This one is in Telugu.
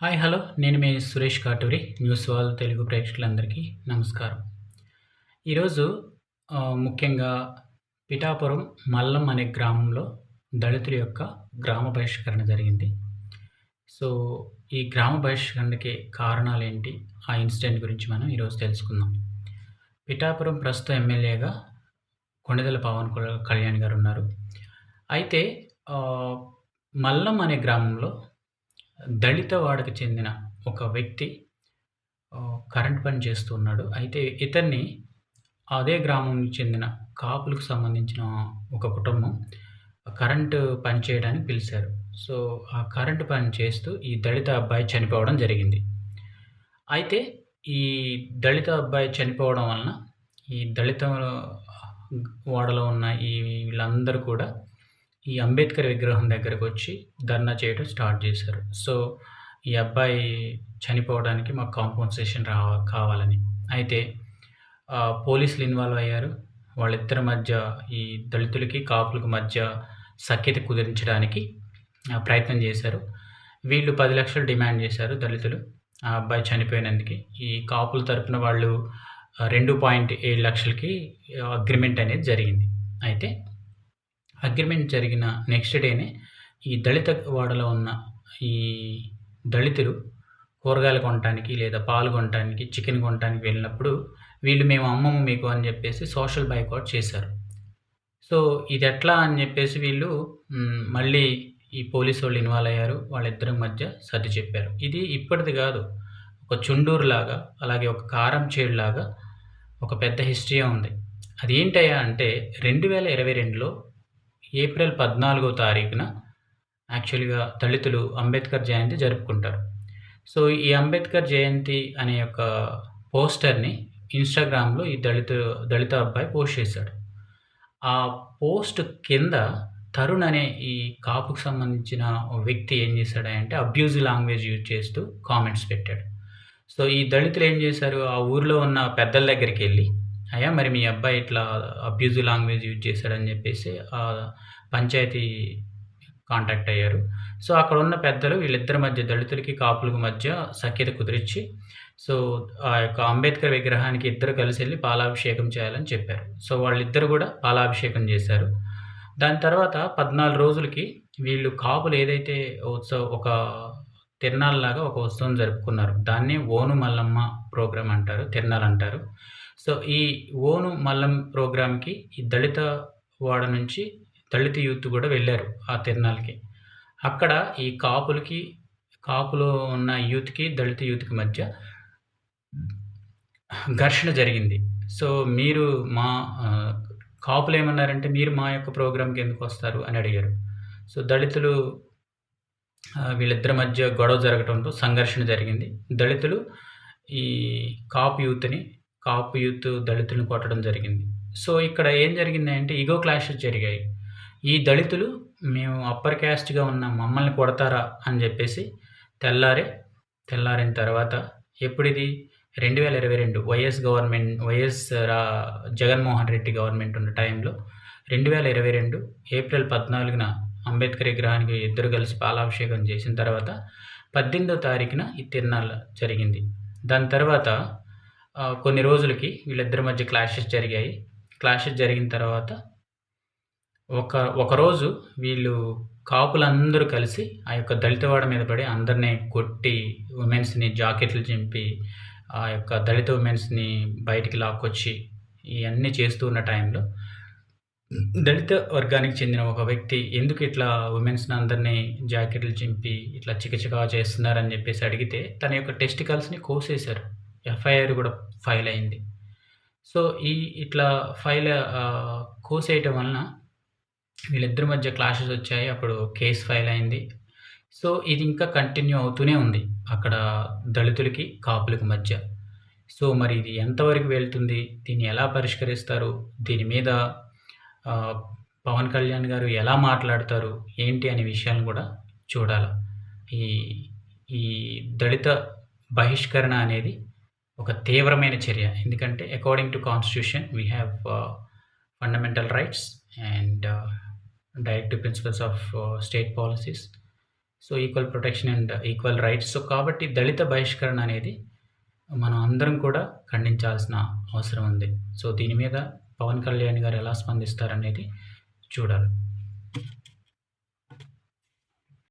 హాయ్ హలో నేను మీ సురేష్ కాటూరి న్యూస్ వాల్ తెలుగు ప్రేక్షకులందరికీ నమస్కారం. ఈరోజు ముఖ్యంగా పిఠాపురం మల్లం అనే గ్రామంలో దళితుల యొక్క గ్రామ బహిష్కరణ జరిగింది. సో ఈ గ్రామ బహిష్కరణకి కారణాలు ఏంటి ఆ ఇన్సిడెంట్ గురించి మనం ఈరోజు తెలుసుకుందాం. పిఠాపురం ప్రస్తుత ఎమ్మెల్యేగా కొండదల పవన్ కళ్యాణ్ గారు ఉన్నారు. అయితే మల్లం అనే గ్రామంలో దళిత వాడకు చెందిన ఒక వ్యక్తి కరెంట్ పని చేస్తున్నాడు. అయితే ఇతన్ని అదే గ్రామంకి చెందిన కాపులకు సంబంధించిన ఒక కుటుంబం కరెంటు పని చేయడానికి పిలిచారు. సో ఆ కరెంటు పని చేస్తూ ఈ దళిత అబ్బాయి చనిపోవడం జరిగింది. అయితే ఈ దళిత అబ్బాయి చనిపోవడం వలన ఈ దళిత వాడలో ఉన్న ఈ వీళ్ళందరూ కూడా ఈ అంబేద్కర్ విగ్రహం దగ్గరకు వచ్చి ధర్నా చేయడం స్టార్ట్ చేశారు. సో ఈ అబ్బాయి చనిపోవడానికి మాకు కాంపన్సేషన్ రావ కావాలని. అయితే పోలీసులు ఇన్వాల్వ్ అయ్యారు. వాళ్ళిద్దరి మధ్య ఈ దళితులకి కాపులకు మధ్య సఖ్యత కుదిరించడానికి ప్రయత్నం చేశారు. వీళ్ళు పది లక్షలు డిమాండ్ చేశారు దళితులు ఆ అబ్బాయి చనిపోయినందుకు. ఈ కాపుల తరపున వాళ్ళు రెండు పాయింట్ ఏడు లక్షలకి అగ్రిమెంట్ అనేది జరిగింది. అయితే అగ్రిమెంట్ జరిగిన నెక్స్ట్ డేనే ఈ దళిత వాడలో ఉన్న ఈ దళితులు కూరగాయలు కొనటానికి లేదా పాలు కొనటానికి చికెన్ కొనటానికి వెళ్ళినప్పుడు వీళ్ళు మేము అమ్మము మీకు అని చెప్పేసి సోషల్ బైకౌట్ చేశారు. సో ఇది ఎట్లా అని చెప్పేసి వీళ్ళు మళ్ళీ ఈ పోలీసు వాళ్ళు ఇన్వాల్వ్ అయ్యారు వాళ్ళిద్దరి మధ్య సర్ది చెప్పారు. ఇది ఇప్పటిది కాదు ఒక చుండూరు లాగా అలాగే ఒక కారం చేడులాగా ఒక పెద్ద హిస్టరీ ఉంది. అది ఏంటయ్యా అంటే రెండు వేల ఇరవై రెండులో ఏప్రిల్ పద్నాలుగో తారీఖున యాక్చువల్గా దళితులు అంబేద్కర్ జయంతి జరుపుకుంటారు. సో ఈ అంబేద్కర్ జయంతి అనే యొక్క పోస్టర్ని ఇన్స్టాగ్రామ్లో ఈ దళిత దళిత అబ్బాయి పోస్ట్ చేశాడు. ఆ పోస్ట్ కింద తరుణ్ అనే ఈ కాపుకు సంబంధించిన వ్యక్తి ఏం చేశాడంటే అబ్యూజ్ లాంగ్వేజ్ యూజ్ చేస్తూ కామెంట్స్ పెట్టాడు. సో ఈ దళితులు ఏం చేశారు? ఆ ఊర్లో ఉన్న పెద్దల దగ్గరికి వెళ్ళి అయ్యా మరి మీ అబ్బాయి ఇట్లా అబ్యూజివ్ లాంగ్వేజ్ యూజ్ చేశాడని చెప్పేసి ఆ పంచాయతీ కాంటాక్ట్ అయ్యారు. సో అక్కడ ఉన్న పెద్దలు వీళ్ళిద్దరి మధ్య దళితులకి కాపులకు మధ్య సఖ్యత కుదిరించి సో ఆ యొక్క అంబేద్కర్ విగ్రహానికి ఇద్దరు కలిసి వెళ్ళి పాలాభిషేకం చేయాలని చెప్పారు. సో వాళ్ళిద్దరు కూడా పాలాభిషేకం చేశారు. దాని తర్వాత పద్నాలుగు రోజులకి వీళ్ళు కాపులు ఏదైతే ఉత్సవ ఒక తిరణాలలాగా ఒక ఉత్సవం జరుపుకున్నారు దాన్ని ఓను మల్లమ్మ ప్రోగ్రాం అంటారు తిరణాలు అంటారు. సో ఈ ఓను మల్లం ప్రోగ్రాంకి ఈ దళిత వాడ నుంచి దళిత యూత్ కూడా వెళ్ళారు ఆ తిరణాలకి అక్కడ ఈ కాపులకి కాపులో ఉన్న యూత్కి దళిత యూత్కి మధ్య ఘర్షణ జరిగింది. సో మీరు మా కాపులు ఏమన్నారంటే మీరు మా యొక్క ప్రోగ్రాంకి ఎందుకు వస్తారు అని అడిగారు. సో దళితులు వీళ్ళిద్దరి మధ్య గొడవ జరగడంతో సంఘర్షణ జరిగింది. దళితులు ఈ కాపు యూత్ని కాపు యూత్ దళితులను కొట్టడం జరిగింది. సో ఇక్కడ ఏం జరిగింది అంటే ఈగో క్లాషెస్ జరిగాయి. ఈ దళితులు మేము అప్పర్ క్యాస్ట్గా ఉన్న మమ్మల్ని కొడతారా అని చెప్పేసి తెల్లారే తెల్లారిన తర్వాత ఎప్పుడు ఇది రెండు వేల ఇరవై రెండు వైఎస్ గవర్నమెంట్ వైఎస్ రా జగన్మోహన్ రెడ్డి గవర్నమెంట్ ఉన్న టైంలో రెండు వేల ఇరవై రెండు ఏప్రిల్ పద్నాలుగున అంబేద్కర్ విగ్రహానికి ఇద్దరు కలిసి పాలాభిషేకం చేసిన తర్వాత పద్దెనిమిదో తారీఖున ఈ తిరునాళ్ళ జరిగింది. దాని తర్వాత కొన్ని రోజులకి వీళ్ళిద్దరి మధ్య క్లాషెస్ జరిగాయి. క్లాషెస్ జరిగిన తర్వాత ఒక ఒకరోజు వీళ్ళు కాపులందరూ కలిసి ఆ యొక్క దళితవాడ మీద పడి అందరినీ కొట్టి ఉమెన్స్ని జాకెట్లు చింపి ఆ యొక్క దళిత ఉమెన్స్ని బయటికి లాక్కొచ్చి ఇవన్నీ చేస్తూ ఉన్న టైంలో దళిత వర్గానికి చెందిన ఒక వ్యక్తి ఎందుకు ఇట్లా ఉమెన్స్ని అందరినీ జాకెట్లు చింపి ఇట్లా చికచికా చేస్తున్నారని చెప్పేసి అడిగితే తన యొక్క టెస్టికల్స్ని కోసేశారు. ఎఫ్ఐఆర్ కూడా ఫైల్ అయింది. సో ఈ ఇట్లా ఫైల్ కోసేయటం వలన వీళ్ళిద్దరి మధ్య క్లాషెస్ వచ్చాయి. అప్పుడు కేసు ఫైల్ అయింది. సో ఇది ఇంకా కంటిన్యూ అవుతూనే ఉంది అక్కడ దళితులకి కాపులకి మధ్య. సో మరి ఇది ఎంతవరకు వెళ్తుంది? దీన్ని ఎలా పరిష్కరిస్తారు? దీని మీద పవన్ కళ్యాణ్ గారు ఎలా మాట్లాడతారు? ఏంటి అనే విషయాలను కూడా చూడాలి. ఈ ఈ దళిత బహిష్కరణ అనేది ఒక తీవ్రమైన చర్య. ఎందుకంటే according to constitution we have fundamental rights and directive principles of state policies so equal protection and equal rights so కాబట్టి దళిత బహిష్కరణ అనేది మనం అందరం కూడా ఖండించాల్సిన అవసరం ఉంది. సో దీని మీద పవన్ కళ్యాణ్ గారు ఎలా స్పందిస్తారనేది చూడాలి.